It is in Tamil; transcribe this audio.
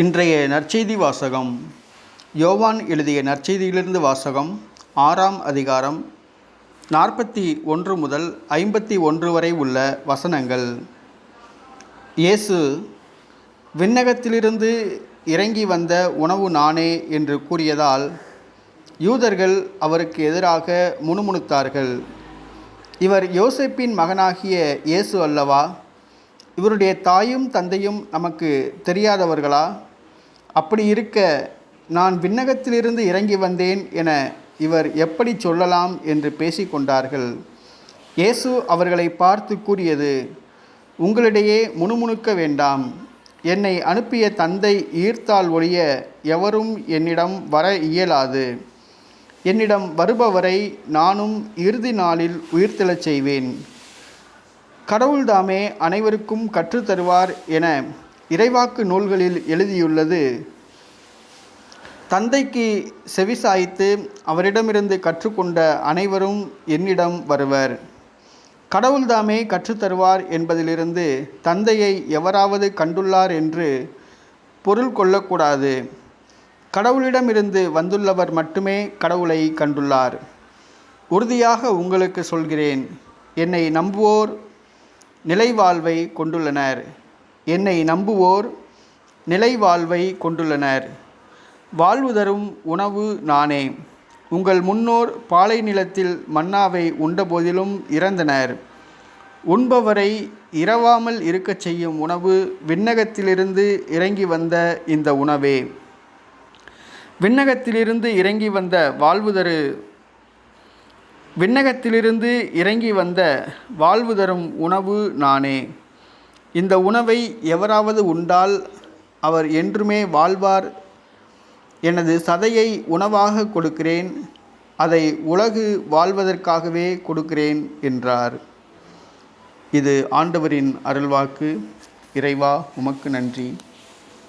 இன்றைய நற்செய்தி வாசகம். யோவான் எழுதிய நற்செய்தியிலிருந்து வாசகம் ஆறாம் அதிகாரம் நாற்பத்தி ஒன்று முதல் ஐம்பத்தி ஒன்று வரை உள்ள வசனங்கள். இயேசு விண்ணகத்திலிருந்து இறங்கி வந்த உணவு நானே என்று கூறியதால் யூதர்கள் அவருக்கு எதிராக முணுமுணுத்தார்கள். இவர் யோசேப்பின் மகனாகிய இயேசு அல்லவா? இவருடைய தாயும் தந்தையும் நமக்கு தெரியாதவர்களா? அப்படி இருக்க நான் விண்ணகத்திலிருந்து இறங்கி வந்தேன் என இவர் எப்படி சொல்லலாம் என்று பேசிக்கொண்டார்கள். இயேசு அவர்களை பார்த்து கூறியது உங்களிடையே முணுமுணுக்க வேண்டாம். என்னை அனுப்பிய தந்தை ஈர்த்தால் ஒழிய எவரும் என்னிடம் வர இயலாது. என்னிடம் வருபவரை நானும் இறுதி நாளில் உயிர்த்தெழச் செய்வேன். கடவுள்தாமே அனைவருக்கும் கற்றுத்தருவார் என இறைவாக்கு நூல்களில் எழுதியுள்ளது. தந்தைக்கு செவிசாய்த்து அவரிடமிருந்து கற்றுக்கொண்ட அனைவரும் என்னிடம் வருவர். கடவுள்தாமே கற்றுத்தருவார் என்பதிலிருந்து தந்தையை எவராவது கண்டுள்ளார் என்று பொருள் கொள்ளக்கூடாது. கடவுளிடமிருந்து வந்துள்ளவர் மட்டுமே கடவுளை கண்டுள்ளார். உறுதியாக உங்களுக்கு சொல்கிறேன் என்னை நம்புவோர் நிலைவாழ்வை கொண்டுள்ளனர். என்னை நம்புவோர் நிலைவாழ்வை கொண்டுள்ளனர். வாழ்வு தரும் உணவு நானே. உங்கள் முன்னோர் பாலை நிலத்தில் மன்னாவை உண்டபோதிலும் இறந்தனர். உண்பவரை இரவாமல் இருக்கச் செய்யும் உணவு விண்ணகத்திலிருந்து இறங்கி வந்த இந்த உணவே. விண்ணகத்திலிருந்து இறங்கி வந்த வாழ்வுதரு விண்ணகத்திலிருந்து இறங்கி வந்த வாழ்வு தரும் உணவு நானே. இந்த உணவை எவராவது உண்டால் அவர் என்றுமே வாழ்வார். எனது சதையை உணவாக கொடுக்கிறேன். அதை உலகு வாழ்வதற்காகவே கொடுக்கிறேன் என்றார். இது ஆண்டவரின் அருள்வாக்கு. இறைவா உமக்கு நன்றி.